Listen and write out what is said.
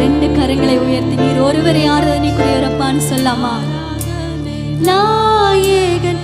ரெண்டு கரங்களை உயர்த்தி நீர். ஒருவரை ஆராதனைக்குரியவரப்பான்னு சொல்லாமா? நாயகன்